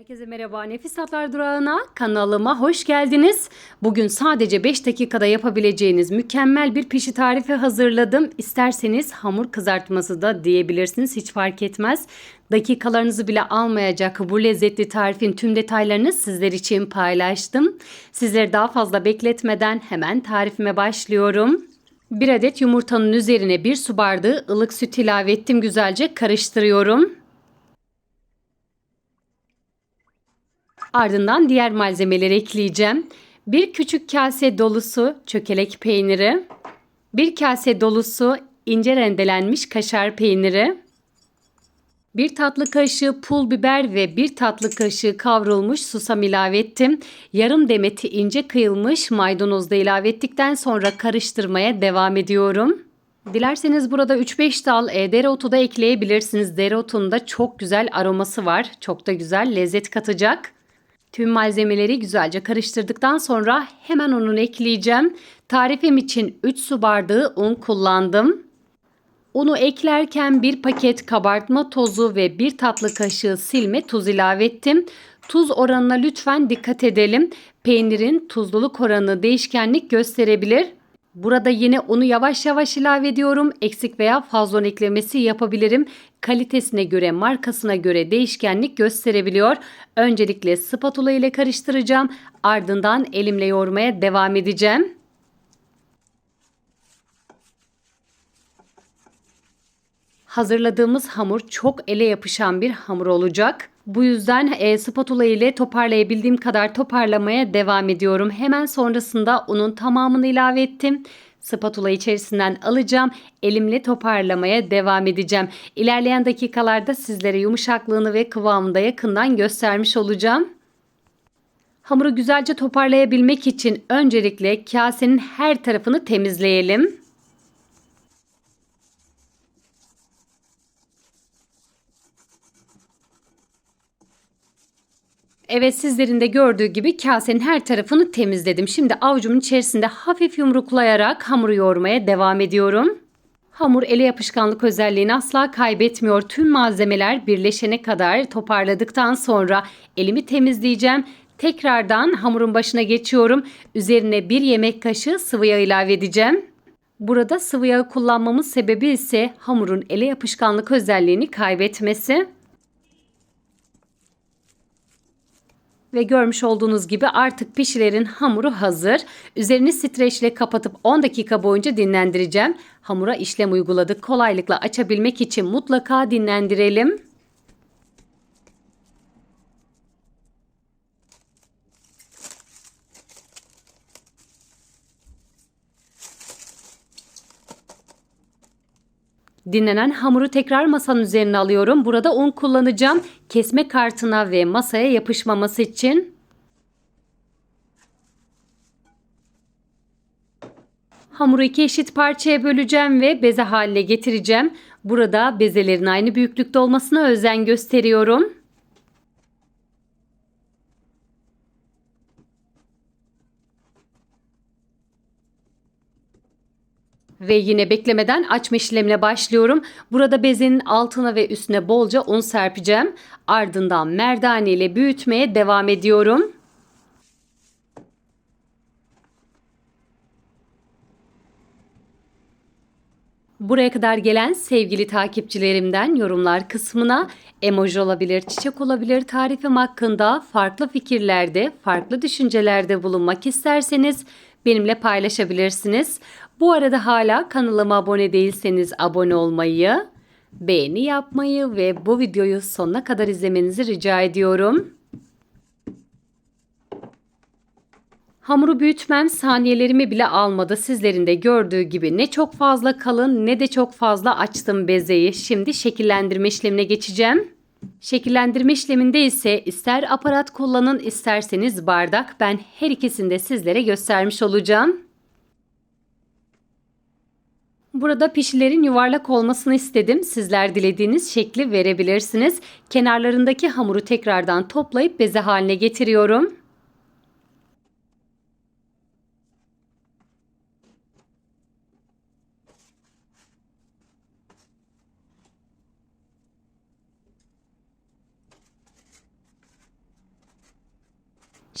Herkese merhaba. Nefis Tatlar Durağı'na kanalıma hoş geldiniz. Bugün sadece 5 dakikada yapabileceğiniz mükemmel bir pişi tarifi hazırladım. İsterseniz hamur kızartması da diyebilirsiniz. Hiç fark etmez. Dakikalarınızı bile almayacak bu lezzetli tarifin tüm detaylarını sizler için paylaştım. Sizleri daha fazla bekletmeden hemen tarifime başlıyorum. Bir adet yumurtanın üzerine bir su bardağı ılık süt ilave ettim. Güzelce karıştırıyorum. Ardından diğer malzemeleri ekleyeceğim. Bir küçük kase dolusu çökelek peyniri, bir kase dolusu ince rendelenmiş kaşar peyniri, bir tatlı kaşığı pul biber ve bir tatlı kaşığı kavrulmuş susam ilave ettim. Yarım demeti ince kıyılmış maydanoz da ilave ettikten sonra karıştırmaya devam ediyorum. Dilerseniz burada 3-5 dal e, dereotu da ekleyebilirsiniz. Dereotunun da çok güzel aroması var. Çok da güzel lezzet katacak. Tüm malzemeleri güzelce karıştırdıktan sonra hemen ununu ekleyeceğim. Tarifim için 3 su bardağı un kullandım. Unu eklerken bir paket kabartma tozu ve bir tatlı kaşığı silme tuz ilave ettim. Tuz oranına lütfen dikkat edelim. Peynirin tuzluluk oranı değişkenlik gösterebilir. Burada yine unu yavaş yavaş ilave ediyorum. Eksik veya fazla eklemesi yapabilirim. Kalitesine göre, markasına göre değişkenlik gösterebiliyor. Öncelikle spatula ile karıştıracağım. Ardından elimle yoğurmaya devam edeceğim. Hazırladığımız hamur çok ele yapışan bir hamur olacak. Bu yüzden e, spatula ile toparlayabildiğim kadar toparlamaya devam ediyorum. Hemen sonrasında unun tamamını ilave ettim. Spatula içerisinden alacağım. Elimle toparlamaya devam edeceğim. İlerleyen dakikalarda sizlere yumuşaklığını ve kıvamını da yakından göstermiş olacağım. Hamuru güzelce toparlayabilmek için öncelikle kasenin her tarafını temizleyelim. Evet sizlerin de gördüğü gibi kasenin her tarafını temizledim. Şimdi avucumun içerisinde hafif yumruklayarak hamuru yoğurmaya devam ediyorum. Hamur ele yapışkanlık özelliğini asla kaybetmiyor. Tüm malzemeler birleşene kadar toparladıktan sonra elimi temizleyeceğim. Tekrardan hamurun başına geçiyorum. Üzerine bir yemek kaşığı sıvı yağ ilave edeceğim. Burada sıvı yağ kullanmamın sebebi ise hamurun ele yapışkanlık özelliğini kaybetmesi. Ve görmüş olduğunuz gibi artık pişilerin hamuru hazır. Üzerini streçle kapatıp 10 dakika boyunca dinlendireceğim. Hamura işlem uyguladık. Kolaylıkla açabilmek için mutlaka dinlendirelim. Dinlenen hamuru tekrar masanın üzerine alıyorum. Burada un kullanacağım. Kesme kartına ve masaya yapışmaması için. Hamuru iki eşit parçaya böleceğim ve beze haline getireceğim. Burada bezelerin aynı büyüklükte olmasına özen gösteriyorum. Ve yine beklemeden açma işlemine başlıyorum. Burada bezenin altına ve üstüne bolca un serpeceğim. Ardından merdane ile büyütmeye devam ediyorum. Buraya kadar gelen sevgili takipçilerimden yorumlar kısmına emoji olabilir, çiçek olabilir tarifim hakkında farklı fikirlerde, farklı düşüncelerde bulunmak isterseniz benimle paylaşabilirsiniz. Bu arada hala kanalıma abone değilseniz abone olmayı, beğeni yapmayı ve bu videoyu sonuna kadar izlemenizi rica ediyorum. Hamuru büyütmem saniyelerimi bile almadı. Sizlerin de gördüğü gibi ne çok fazla kalın ne de çok fazla açtım bezeyi. Şimdi şekillendirme işlemine geçeceğim. Şekillendirme işleminde ise ister aparat kullanın isterseniz bardak. Ben her ikisini de sizlere göstermiş olacağım. Burada pişilerin yuvarlak olmasını istedim. Sizler dilediğiniz şekli verebilirsiniz. Kenarlarındaki hamuru tekrardan toplayıp beze haline getiriyorum.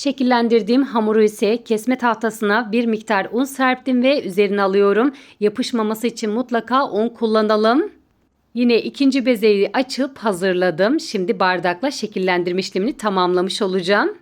Şekillendirdiğim hamuru ise kesme tahtasına bir miktar un serptim ve üzerine alıyorum. Yapışmaması için mutlaka un kullanalım. Yine ikinci bezeyi açıp hazırladım. Şimdi bardakla şekillendirme işlemini tamamlamış olacağım.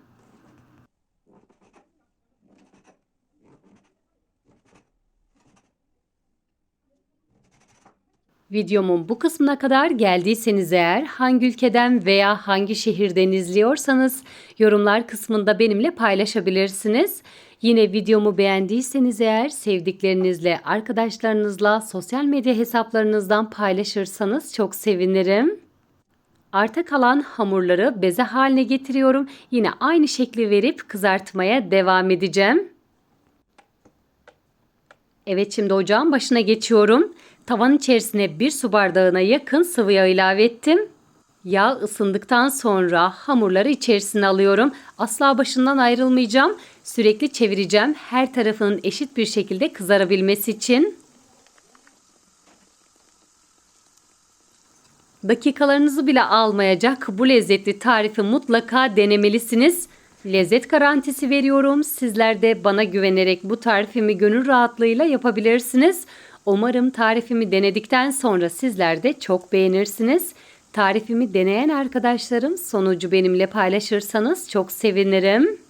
Videomun bu kısmına kadar geldiyseniz eğer hangi ülkeden veya hangi şehirden izliyorsanız yorumlar kısmında benimle paylaşabilirsiniz. Yine videomu beğendiyseniz eğer sevdiklerinizle, arkadaşlarınızla, sosyal medya hesaplarınızdan paylaşırsanız çok sevinirim. Arta kalan hamurları beze haline getiriyorum. Yine aynı şekli verip kızartmaya devam edeceğim. Evet şimdi ocağın başına geçiyorum. Tavan içerisine bir su bardağına yakın sıvı yağ ilave ettim. Yağ ısındıktan sonra hamurları içerisine alıyorum. Asla başından ayrılmayacağım. Sürekli çevireceğim. Her tarafının eşit bir şekilde kızarabilmesi için. Dakikalarınızı bile almayacak bu lezzetli tarifi mutlaka denemelisiniz. Lezzet garantisi veriyorum. Sizler de bana güvenerek bu tarifimi gönül rahatlığıyla yapabilirsiniz. Umarım tarifimi denedikten sonra sizler de çok beğenirsiniz. Tarifimi deneyen arkadaşlarım sonucu benimle paylaşırsanız çok sevinirim.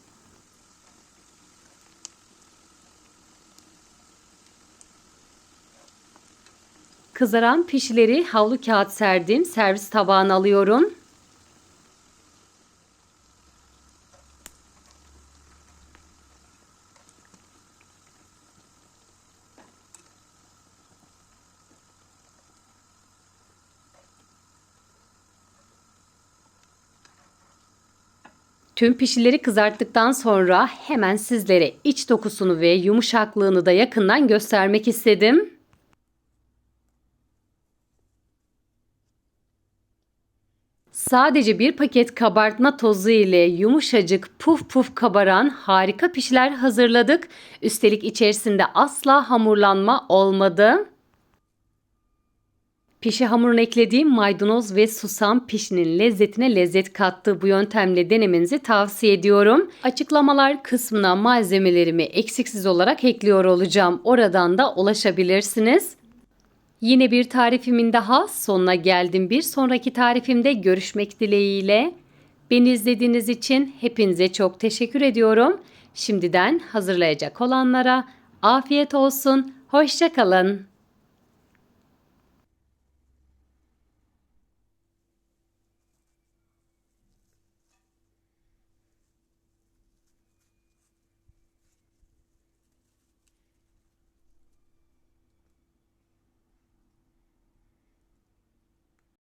Kızaran pişileri havlu kağıt serdim. Servis tabağına alıyorum. Tüm pişileri kızarttıktan sonra hemen sizlere iç dokusunu ve yumuşaklığını da yakından göstermek istedim. Sadece bir paket kabartma tozu ile yumuşacık puf puf kabaran harika pişiler hazırladık. Üstelik içerisinde asla hamurlanma olmadı. Pişi hamuruna eklediğim maydanoz ve susam pişinin lezzetine lezzet kattı. Bu yöntemle denemenizi tavsiye ediyorum. Açıklamalar kısmına malzemelerimi eksiksiz olarak ekliyor olacağım. Oradan da ulaşabilirsiniz. Yine bir tarifimin daha sonuna geldim. Bir sonraki tarifimde görüşmek dileğiyle. Beni izlediğiniz için hepinize çok teşekkür ediyorum. Şimdiden hazırlayacak olanlara afiyet olsun. Hoşçakalın.